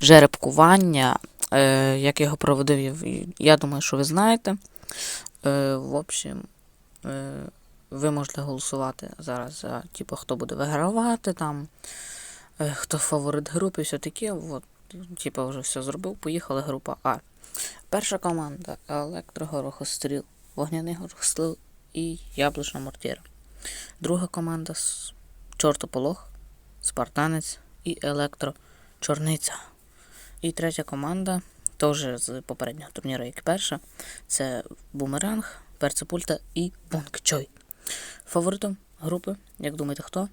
жеребкування. Е, як його проводив, я- думаю, що ви знаєте. Е, в общем, е, ви можете голосувати зараз за типу, хто буде вигравати там, хто фаворит групи, все таке. От, типу, вже все зробив. Поїхали група А. Перша команда електрогорохостріл, вогняний горохостріл і яблучна мортіра. Друга команда чортополох, спартанець і електрочорниця. І третя команда, теж з попереднього турніру, як перша, це Бумеранг, Перцепульта і Бонкчой. Фаворитом групи, як думаєте, хто?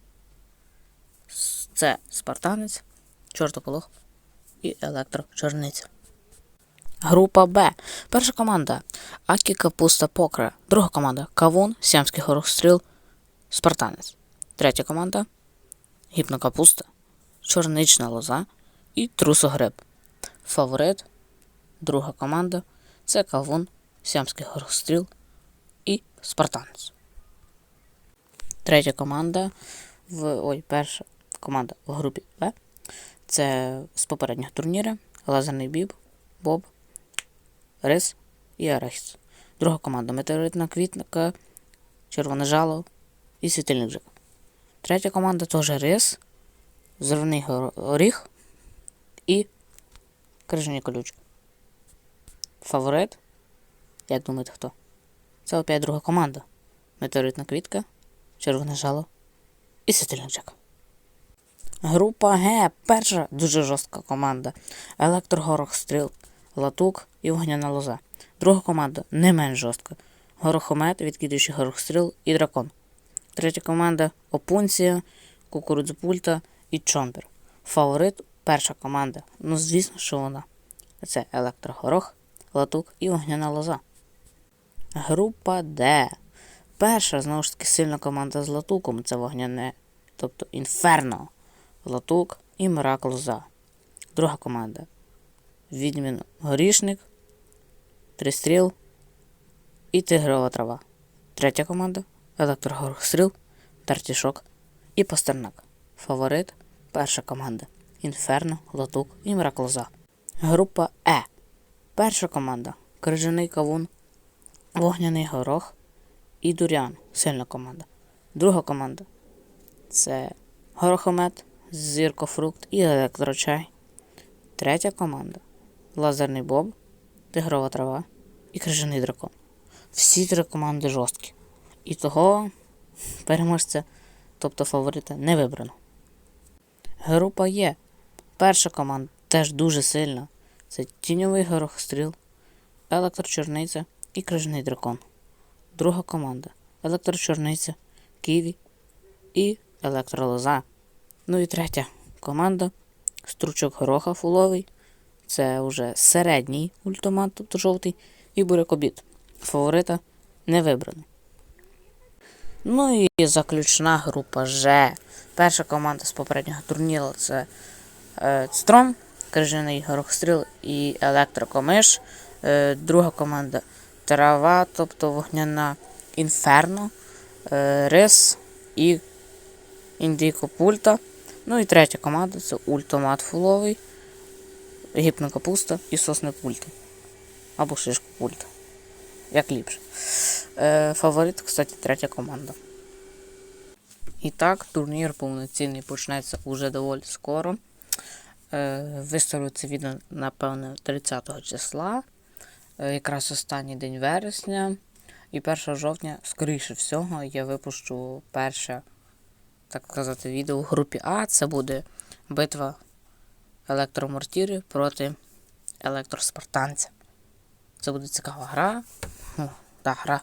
Це Спартанець, Чортополох і Електрочорниця. Група Б. Перша команда Акі Капуста Покра. Друга команда Кавун, Сямський горохстріл, Спартанець. Третя команда Гіпнокапуста, Чорнична лоза і Трусогреб. Фаворит. Друга команда це Кавун, Сямський горохстріл і Спартанець. Третя команда в. Ой, перша команда в групі Б. Це з попереднього турніру Лазерний Біб, Боб, Рис і Арахіс. Друга команда Метеоритна квітка, Червоне жало і світильник Жик. Третя команда теж Рис, гор- горіх і Крижані колючки. Фаворит. Як думаєте, хто? Це опять друга команда. Метеоритна квітка, Червоне жало і світильник Група Г. Перша дуже жорстка команда. Електрогорохстріл, Латук і Вогняна лоза. Друга команда не менш жорстка. Горохомет, відкидуючий горохстріл і дракон. Третя команда Опунція, Кукурудзопульта і Чомбер. Фаворит перша команда. Ну, звісно, що вона. Це Електрогорох, Латук і Вогняна лоза. Група Д. Перша, знову ж таки, сильна команда з Латуком це вогняне, тобто Інферно, Латук і Мирак Лоза. Друга команда. Відмін Горішник, Тристріл і Тигрова трава. Третя команда Електрогорстріл, Тартішок і Пастернак. Фаворит перша команда. Інферно, Латук і Мирак Лоза. Група Е. Перша команда. Крижаний кавун, Вогняний горох і Дурян. Сильна команда. Друга команда це Горохомет, Зіркофрукт і Електрочай. Третя команда Лазерний Боб, Тигрова трава і Крижаний дракон. Всі три команди жорсткі. І того переможця, тобто фаворита, не вибрано. Група Є. Перша команда теж дуже сильна. Це Тіньовий горохстріл, Електрочорниця і Крижаний дракон. Друга команда Електрочорниця, Ківі і Електролоза. Ну і третя команда Стручок гороха фуловий. Це вже середній ультимат, тобто жовтий, і бурякобіт. Фаворита не вибрано. Ну і заключна група Ж. Перша команда з попереднього турніру це Стром, Крижаний Горохстріл і Електрокомиш. Е, друга команда Трава, тобто вогняна Інферно, е, Рис і Індійко Пульта. Ну і третя команда це Ультомат Фуловий, Гіпна Капуста і Сосне Пульта. Або Шишку Пульта. Як ліпше. Е, фаворит, кстати, третя команда. І так, турнір повноцінний почнеться уже доволі скоро. Е, виставлю це відео, напевно, 30 числа. Е, якраз останній день вересня. І 1 жовтня, скоріше всього, я випущу перше, так сказати, відео в групі А. Це буде битва електромортіри проти електроспартанця. Це буде цікава гра. Ну, та гра.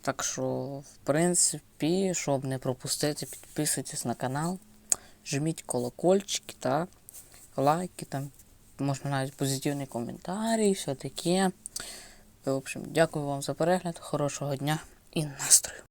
Так що, в принципі, щоб не пропустити, підписуйтесь на канал, жміть колокольчики та лайки, там, можна навіть позитивні коментарі, все таке. В общем, дякую вам за перегляд, хорошого дня і настрою.